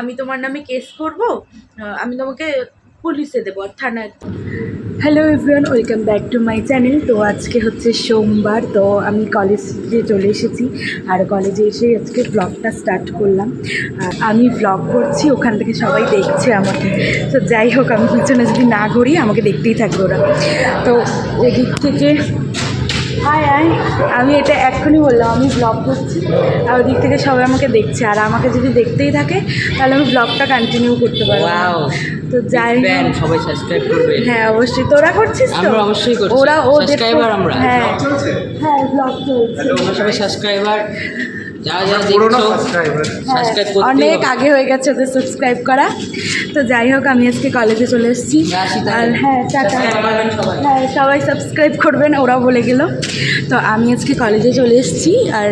আমি তোমার নামে কেস করব আমি তোমাকে পুলিশে দেবো আর থানায়। Hello everyone welcome back to my channel তো আজকে হচ্ছে সোমবার, তো আমি কলেজ কলেজে চলে এসেছি আর কলেজে এসে আজকে ব্লগটা স্টার্ট করলাম। আর আমি ব্লগ করছি, ওখান থেকে সবাই দেখছে আমাকে। তো যাই হোক, আমি পিছনে যদি না ঘুরি, আমাকে দেখতেই থাকবে ওরা। তো এদিক থেকে হাই হাই। আমি এটা এক্ষুনি বললাম আমি ব্লগ করছি। আর ওদিক থেকে সবাই আমাকে দেখছে। আর আমাকে যদি দেখতেই থাকে তাহলে আমি ব্লগটা কন্টিনিউ করতে পারব. তো যাই সবাই সাবস্ক্রাইব করবে। হ্যাঁ অবশ্যই। তোরা করছিস তো? আমরা অবশ্যই করছি। ওরা ও সাবস্ক্রাইবার আমরা। হ্যাঁ। হ্যাঁ ব্লগ চলছে। সবাই সাবস্ক্রাইবার পুরোনো হ্যাঁ, সাবস্ক্রাইব করতে অনেক আগে হয়ে গেছে ওদের সাবস্ক্রাইব করা। তো যাই হোক আমি আজকে কলেজে চলে এসেছি। আর হ্যাঁ টাটা। হ্যাঁ সবাই সাবস্ক্রাইব করবেন ওরা বলে গেল। তো আমি আজকে কলেজে চলে এসেছি আর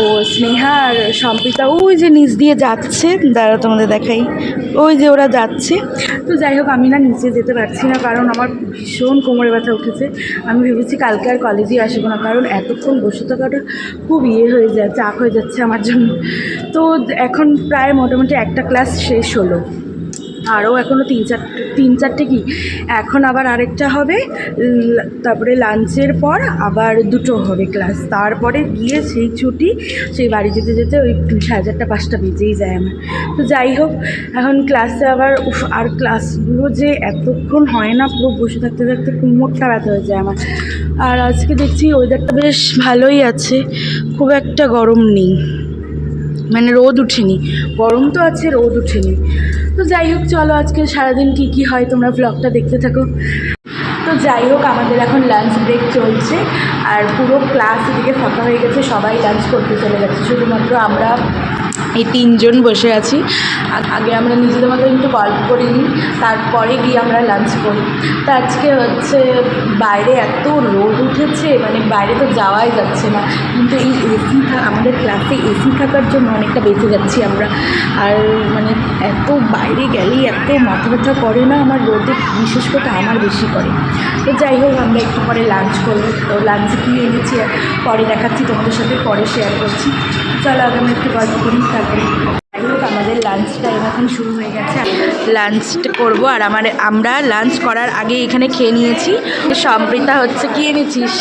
ও স্নেহা আর সম্পিতা ওই যে নিচ দিয়ে যাচ্ছে। দাঁড়া তোমাদের দেখাই। ওই যে ওরা যাচ্ছে। তো যাই হোক আমি না নিচে যেতে পারছি না কারণ আমার ভীষণ কোমরে ব্যথা উঠেছে। আমি ভেবেছি কালকে আর কলেজেই আসব না কারণ এতক্ষণ বসে থাকাটা খুব ইয়ে হয়ে যায় চাপ হয়ে যাচ্ছে আমার জন্য। তো এখন প্রায় মোটামুটি একটা ক্লাস শেষ হলো। আরও এখনও তিন চারটে তিন চারটে কি? এখন আবার আরেকটা হবে তারপরে লাঞ্চের পর আবার দুটো হবে ক্লাস। তারপরে গিয়ে সেই ছুটি, সেই বাড়ি যেতে যেতে ওই সাড়ে চারটা, পাঁচটা বেজেই যায় আমার। তো যাই হোক, এখন ক্লাসে আবার আর ক্লাসগুলো যে এতক্ষণ হয় না, পুরো বসে থাকতে থাকতে কোমরটা ব্যথা হয়ে যায় আমার। আর আজকে দেখছি ওয়েদারটা বেশ ভালোই আছে। খুব একটা গরম নেই। মানে রোদ উঠেনি। গরম তো আছে, রোদ উঠেনি। তো যাই হোক, চলো আজকে সারাদিন কী কী হয় তোমরা ব্লগটা দেখতে থাকো। তো যাই হোক, আমাদের এখন লাঞ্চ ব্রেক চলছে। আর পুরো ক্লাস এদিকে ফাঁকা হয়ে গেছে, সবাই লাঞ্চ করতে চলে গেছে। শুধুমাত্র আমরা এই তিনজন বসে আছি। আগে আমরা নিজেদের মতো একটু গল্প করে তারপরে গিয়ে আমরা লাঞ্চ করি। তো আজকে হচ্ছে বাইরে এত রোদ উঠেছে মানে বাইরে তো যাওয়াই যাচ্ছে না। কিন্তু এই এসি আমাদের ক্লাসে এসি থাকার জন্য অনেকটা বেঁচে যাচ্ছি আমরা। আর মানে এত বাইরে গেলেই এত মাথা ব্যথা করে না, আমার রোদে বিশেষ করে আমার বেশি করে। তো যাই হোক, আমরা একটু পরে লাঞ্চ করব। তো লাঞ্চে কী এনেছি, পরে দেখাচ্ছি, তোমাদের সাথে পরে শেয়ার করছি। চলো আগে আমি একটু গল্প করি হোক আমাদের লাঞ্চ টাইম এখন শুরু হয়ে গেছে। লাঞ্চটা করব আর আমার, আমরা লাঞ্চ করার আগে এখানে খেয়ে নিয়েছি। সম্প্রীতা হচ্ছে, কি এনেছিস?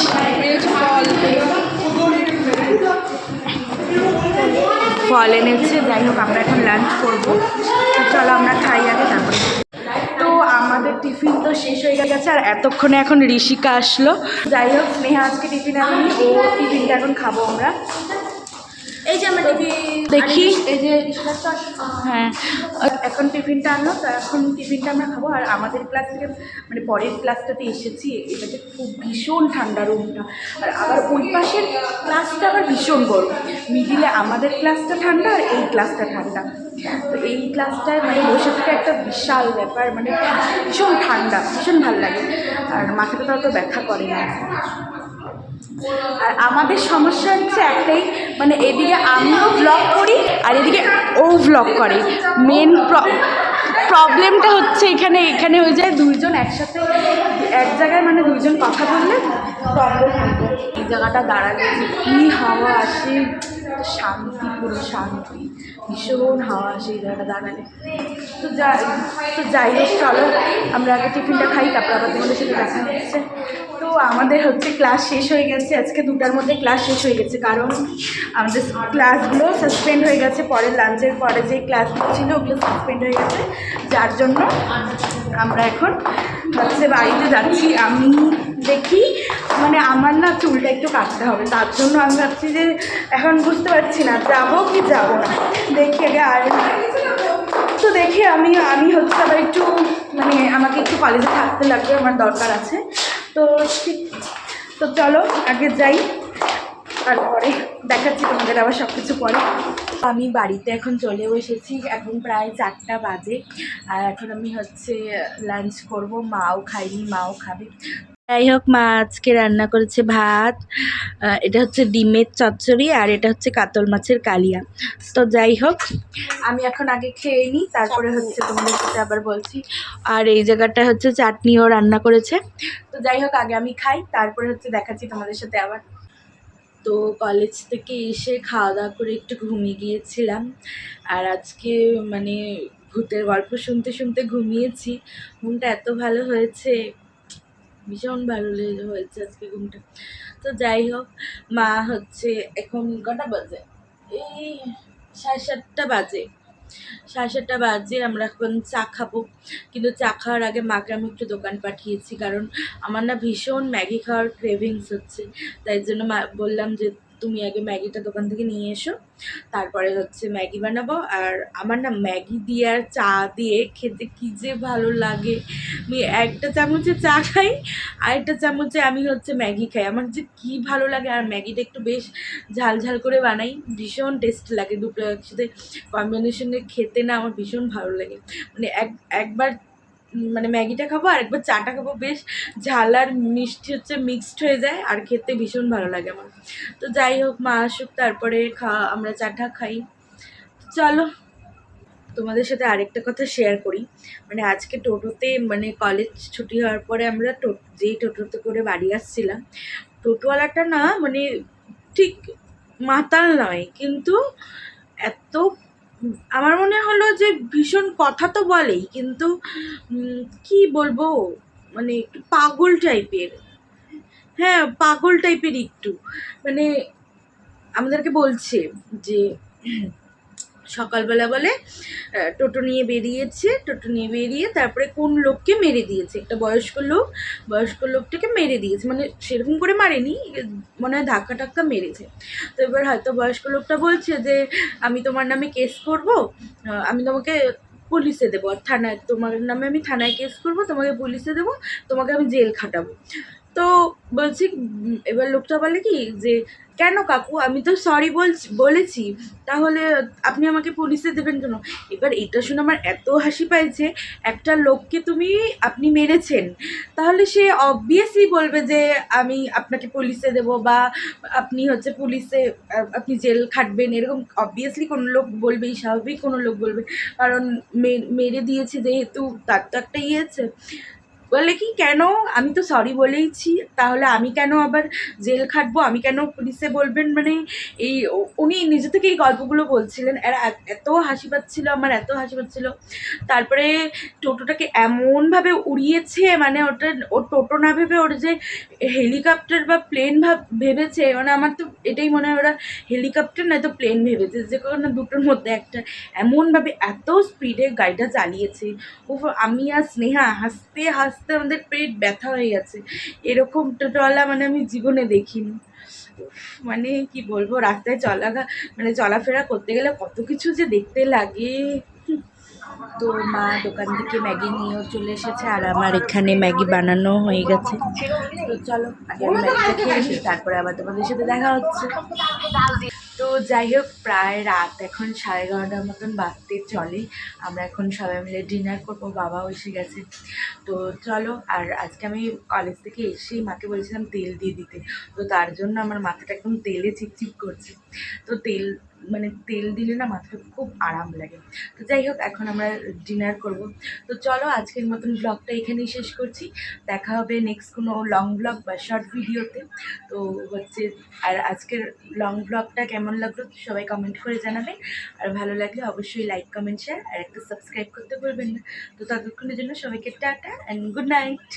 ফল এনেছে, যাই হোক, আমরা এখন লাঞ্চ করব। চলো আমরা খাই আগে তারপরে। তো আমাদের টিফিন তো শেষ হয়ে গেছে, আর এতক্ষণে এখন ঋষিকা আসলো। যাই হোক, স্নেহা আজকে টিফিন আনেনি, ও টিফিনটা এখন খাব আমরা। এই যে আমরা টিভি দেখি। এই যে হ্যাঁ। এখন টিফিনটা আনলো তো এখন টিফিনটা আমরা খাব। আর আমাদের ক্লাস থেকে মানে পরের ক্লাসটাতে এসেছি এটাতে খুব ভীষণ ঠান্ডা রুমটা আর আবার ওই পাশের ক্লাসটা আবার ভীষণ গরম। মিডিলে আমাদের ক্লাসটা ঠান্ডা আর এই ক্লাসটা ঠান্ডা। তো এই ক্লাসটায় মানে বসে থেকে একটা বিশাল ব্যাপার মানে ভীষণ ঠান্ডা ভীষণ ভালো লাগে। আর মাথাটা তো ব্যথা করে না। আর আমাদের সমস্যা হচ্ছে একটাই মানে এদিকে আমিও ব্লগ করি আর এদিকে ও ব্লগ করে। মেন প্রবলেমটা হচ্ছে এখানে এখানে হয়ে যায় দুইজন একসাথে, এক জায়গায় মানে দুইজন কথা বললে প্রবলেম এই জায়গাটা দাঁড়ালে কী হাওয়া আসে? শান্তি, পুরো শান্তি। ভীষণ হাওয়া আসে এই জায়গাটা দাঁড়ালে। তো যাই তো যাই হোক, চলো, আমরা আগে টিফিনটা খাই, তারপর আবার তোমাদের সাথে দেখা হচ্ছে তো আমাদের হচ্ছে ক্লাস শেষ হয়ে গেছে। আজকে দুটার মধ্যে ক্লাস শেষ হয়ে গেছে, কারণ আমাদের ক্লাসগুলো সাসপেন্ড হয়ে গেছে। পরে লাঞ্চের পরে যে ক্লাসগুলো ছিল, ওগুলো সাসপেন্ড হয়ে গেছে। যার জন্য আমরা এখন হচ্ছে বাড়িতে যাচ্ছি। আমি দেখি মানে আমার না চুলটা একটু কাটতে হবে, তার জন্য আমি ভাবছি যে এখন বুঝতে পারছি না, যাব কি যাব না, দেখি আগে আর তো দেখি আমি আমি হচ্ছে আবার একটু মানে আমাকে একটু কলেজে থাকতে লাগবে, আমার দরকার আছে। তো ঠিক, তো চলো, আগে যাই, তারপরে দেখাচ্ছি তোমাদের আবার সব কিছু পরে। আমি বাড়িতে এখন চলেও এসেছি, এখন প্রায় চারটা বাজে, আর এখন আমি হচ্ছে লাঞ্চ করব, মাও খাইনি মাও খাবে। যাই হোক, মা আজকে রান্না করেছে ভাত এটা হচ্ছে ডিমের চচ্চড়ি আর এটা হচ্ছে কাতল মাছের কালিয়া। তো যাই হোক, আমি এখন আগে খেয়ে নিই, তারপরে হচ্ছে তোমাদের সাথে আবার বলছি। আর এই জায়গাটা হচ্ছে চাটনিও রান্না করেছে। তো যাই হোক, আগে আমি খাই, তারপরে হচ্ছে দেখাচ্ছি তোমাদের সাথে আবার। তো কলেজ থেকে এসে খাওয়া দাওয়া করে একটু ঘুমিয়ে গিয়েছিলাম। আর আজকে মানে ভূতের গল্প শুনতে শুনতে ঘুমিয়েছি। ঘুমটা এত ভালো হয়েছে। ভীষণ ভালো লেগে হয়েছে আজকে ঘুমটা। তো যাই হোক, মা হচ্ছে এখন কটা বাজে? এই সাড়ে সাতটা বাজে। সাড়ে সাতটা বাজে, আমরা এখন চা খাব। কিন্তু চা খাওয়ার আগে মাকে আমি একটু দোকান পাঠিয়েছি, কারণ আমার না ভীষণ ম্যাগি খাওয়ার ক্রেভিংস হচ্ছে। তাই জন্য মা বললাম যে তুমি আগে ম্যাগিটা দোকান থেকে নিয়ে এসো। তারপরে হচ্ছে ম্যাগি বানাবো। আর আমার না ম্যাগি দিয়ে আর চা দিয়ে খেতে কী যে ভালো লাগে। আমি একটা চামচে চা খাই আর একটা চামচে আমি হচ্ছে ম্যাগি খাই। আমার যে কী ভালো লাগে, আর ম্যাগিটা একটু বেশ ঝাল ঝাল করে বানাই। ভীষণ টেস্ট লাগে দুটো একসাথে কম্বিনেশনে খেতে না আমার ভীষণ ভালো লাগে। মানে এক, একবার মানে ম্যাগিটা খাব, আর একবার চাটা খাব। বেশ ঝাল আর মিষ্টি হচ্ছে মিক্সড হয়ে যায়, আর খেতে ভীষণ ভালো লাগে আমার। তো যাই হোক, মা আসুক, তারপরে খা, আমরা চাটা খাই। চলো, তোমাদের সাথে আরেকটা কথা শেয়ার করি। মানে আজকে টোটোতে মানে কলেজ ছুটি হওয়ার পরে আমরা টো, যেই টোটোতে করে বাড়ি আসছিলাম, টোটোওয়ালাটা না মানে ঠিক মাতাল নয়, কিন্তু এত আমার মনে হলো যে ভীষণ কথা তো বলেই, কিন্তু কি বলব? মানে একটু পাগল টাইপের। হ্যাঁ পাগল টাইপের একটু। মানে আমাদেরকে বলছে যে সকালবেলা বলে টোটো নিয়ে বেরিয়েছে, টোটো নিয়ে বেরিয়ে তারপরে কোন লোককে মেরে দিয়েছে? একটা বয়স্ক লোক, বয়স্ক লোকটাকে মেরে দিয়েছে। মানে সেরকম করে মারেনি, মনে হয় ধাক্কা টাক্কা মেরেছে। তো এবার হয়তো বয়স্ক লোকটা বলছে যে, আমি তোমার নামে কেস করব আমি তোমাকে পুলিশে দেবো। আর থানায়, তোমার নামে আমি থানায় কেস করব, তোমাকে পুলিশে দেবো, তোমাকে আমি জেল খাটাবো। তো বলছি, এবার লোকটা বলে কি যে, কেন কাকু? আমি তো সরি বলছি, বলেছি। তাহলে আপনি আমাকে পুলিশে দেবেন কেন? এবার এটা শুনে আমার এত হাসি পাইছে, একটা লোককে তুমি, আপনি মেরেছেন। তাহলে সে অবভিয়াসলি বলবে যে, আমি আপনাকে পুলিশে দেব বা আপনি হচ্ছে পুলিশে আপনি জেল খাটবেন। এরকম অবভিয়াসলি কোনো লোক বলবেই, স্বাভাবিক কোনো লোক বলবে। কারণ মেরে দিয়েছে যেহেতু তার তো একটা ইয়ে আছে। বলে কি কেন? আমি তো সরি বলেইছি। তাহলে আমি কেন আবার জেল খাটবো? আমি কেন পুলিশে বলবেন? মানে এই উনি নিজে থেকে এই গল্পগুলো বলছিলেন। এত হাসি পাচ্ছিল, আমার এত হাসি পাচ্ছিল। তারপরে টোটোটাকে এমনভাবে উড়িয়েছে মানে ওটা, ও টোটো না ভেবে ওর যে হেলিকপ্টার বা প্লেন ভাব, ভেবেছে মানে আমার তো এটাই মনে হয় ওরা হেলিকপ্টার না তো প্লেন ভেবেছে। যে কোনো দুটোর মধ্যে একটা। এমনভাবে এত স্পিডে গাড়িটা চালিয়েছে। ও আমি আর স্নেহা হাসতে হাসতে আমাদের পেট ব্যথা হয়ে গেছে। এরকম টোটোওয়ালা মানে আমি জীবনে দেখিনি। মানে কি বলব, রাস্তায় চলা মানে চলাফেরা করতে গেলে কত কিছু যে দেখতে লাগে। তো মা দোকান থেকে ম্যাগি নিয়েও চলে এসেছে আর আমার এখানে ম্যাগি বানানো হয়ে গেছে। তো চলো, আগে ম্যাগিটা খেয়ে নিই, তারপরে আবার তোমাদের সাথে দেখা হচ্ছে। যাই হোক প্রায় রাত এখন সাড়ে এগারোটার মতন বাড়তে চলে। আমরা এখন সবাই মিলে ডিনার করব, বাবাও এসে গেছে। তো চলো, আর আজকে আমি কলেজ থেকে এসেই মাকে বলেছিলাম তেল দিয়ে দিতে। তো তার জন্য আমার মাথাটা একদম তেলে চিপচিপ করছে। তো তেল মানে তেল দিলে না মাথাটা খুব আরাম লাগে। তো যাই হোক, এখন আমরা ডিনার করব। তো চলো, আজকের মতন ব্লগটা এখানেই শেষ করছি। দেখা হবে নেক্সট কোনো লং ব্লগ বা শর্ট ভিডিওতে তো হচ্ছে, আর আজকের লং ব্লগটা কেমন লাগল সবাই কমেন্ট করে জানাবেন আর ভালো লাগলে অবশ্যই লাইক কমেন্ট শেয়ার আর একটা সাবস্ক্রাইব করতে ভুলবেন না। তো ততক্ষণের জন্য সবাইকে টাটা অ্যান্ড গুড নাইট